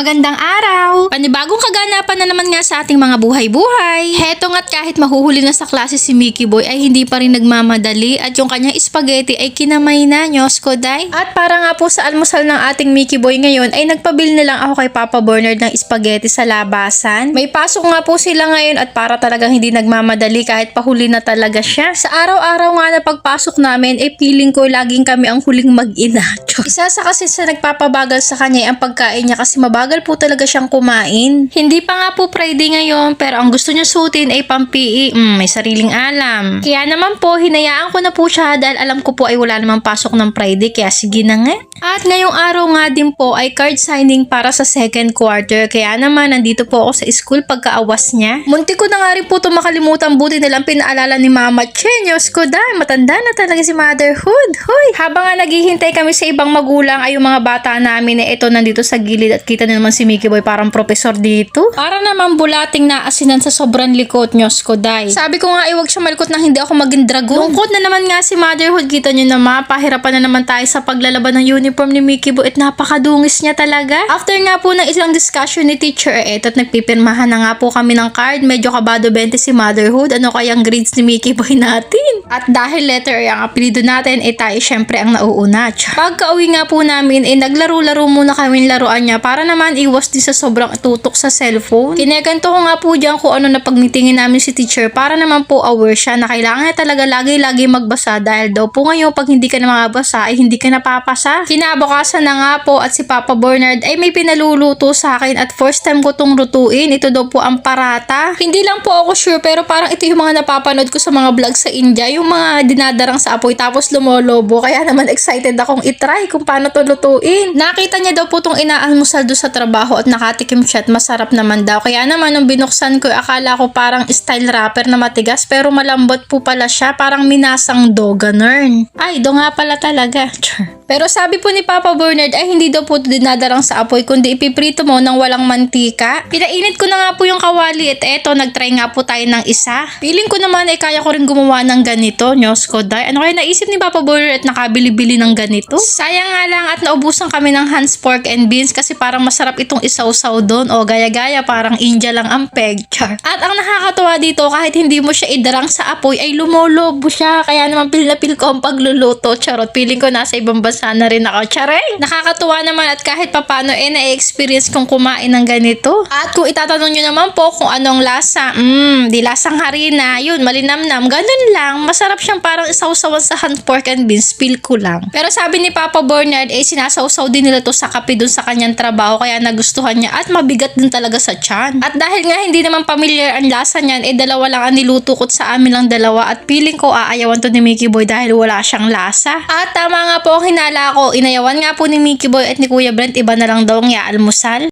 Magandang araw! Panibagong kaganapan na naman nga sa ating mga buhay-buhay. Heto nga't kahit mahuhuli na sa klase si Mickey Boy ay hindi pa rin nagmamadali at yung kanyang spaghetti ay kinamay na, Diyos ko day. At para nga po sa almusal ng ating Mickey Boy ngayon ay nagpabil na lang ako kay Papa Bernard ng spaghetti sa labasan. May pasok nga po sila ngayon at para talagang hindi nagmamadali kahit pahuli na talaga siya. Sa araw-araw nga na pagpasok namin ay feeling ko laging kami ang huling mag-ina. Isa sa kasi sa nagpapabagal sa kanya ay ang pagkain niya kasi mabagal po talaga siyang kumain. Hindi pa nga po Friday ngayon pero ang gusto niya suotin ay pampi. Mm, may sariling alam. Kaya naman po hinayaan ko na po siya dahil alam ko po ay wala namang pasok ng Friday kaya sige na nga. At ngayong araw nga din po ay card signing para sa second quarter kaya naman nandito po ako sa school pagkaawas niya. Munti ko na nga rin po ito makalimutan buti nilang pinaalala ni Mama Chenyos ko dahil matanda na talaga si motherhood. Hoy! Habang nga naghihintay kami sa ibang magulang ay yung mga bata namin eh ito nandito sa gilid at kita na naman si Mickey Boy parang profesor dito. Para naman bulating na asinan sa sobrang likot nyos ko dai. Sabi ko nga ay wag siya malikot nang hindi ako maging dragon. Lungkot na naman nga si motherhood kita nyo na mapahirapan na naman tayo sa paglalaban ng uniform ni Mickey Boy at napakadungis niya talaga. After nga po ng isang discussion ni teacher eh ito't nagpipirmahan na nga po kami ng card. Medyo kabado 20 si motherhood. Ano kayang grades ni Mickey Boy natin? At dahil letter A ang apelido natin eh tayo syempre ang nauuna. Pagka-uwi nga po namin eh naglaro-laro muna kami laruan niya para naman iwas din sa sobrang tutok sa cellphone. Kinekanto ko nga po dyan kung ano na pagmitingin namin si teacher para naman po aware siya na kailangan niya talaga lagi-lagi magbasa dahil daw po ngayon pag hindi ka na makabasa ay hindi ka napapasa. Kinabukasan na nga po at si Papa Bernard ay may pinaluluto sa akin at first time ko tong lutuin. Ito daw po ang parata. Hindi lang po ako sure pero parang ito yung mga napapanood ko sa mga vlog sa India. Yung mga dinadarang sa apoy tapos lumolobo. Kaya naman excited akong itry kung paano to lutuin. Nakita niya daw po tong inaalmusal do sa trabaho at nakatikim siya at masarap naman daw. Kaya naman nung binuksan ko, akala ko parang style wrapper na matigas pero malambot po pala siya. Parang minasang do. Ay, do nga pala talaga. Char. Pero sabi po ni Papa Bernard ay hindi daw po dinadarang sa apoy kundi ipiprito mo ng walang mantika. Pinainit ko na nga po yung kawali at eto nagtry nga po tayo ng isa. Feeling ko naman ay kaya ko rin gumawa ng ganito. Nyos ko dahil. Ano kaya naisip ni Papa Bernard at nakabili-bili ng ganito? Sayang nga lang at naubusan kami ng Hans Pork and Beans kasi parang masarap itong isaw-saw doon o gaya-gaya parang India lang ang peg. Char. At ang nakakatuwa dito kahit hindi mo siya idarang sa apoy ay lumolobo siya. Kaya naman pil na pil ko ang pagluluto. Charot. Feeling ko nasa ibang bansa na rin ako. Charing! Nakakatuwa naman at kahit papano eh na-experience kong kumain ng ganito. At kung itatanong nyo naman po kung anong lasa, mmm, di lasang harina, yun, malinamnam, ganun lang. Masarap siyang parang isawsawan sa hand pork and beans, feel ko lang. Pero sabi ni Papa Bernard, eh sinasawsaw din nila to sa kape dun sa kanyang trabaho kaya nagustuhan niya at mabigat din talaga sa tiyan. At dahil nga hindi naman familiar ang lasa niyan, eh dalawa lang ang niluto ko sa amin lang dalawa at feeling ko aayawan to ni Mickey Boy dahil wala siyang lasa. At tama nga po ang ko, inayawan nga po ni Mickey Boy at ni Kuya Brent, iba na lang daw ang almusal.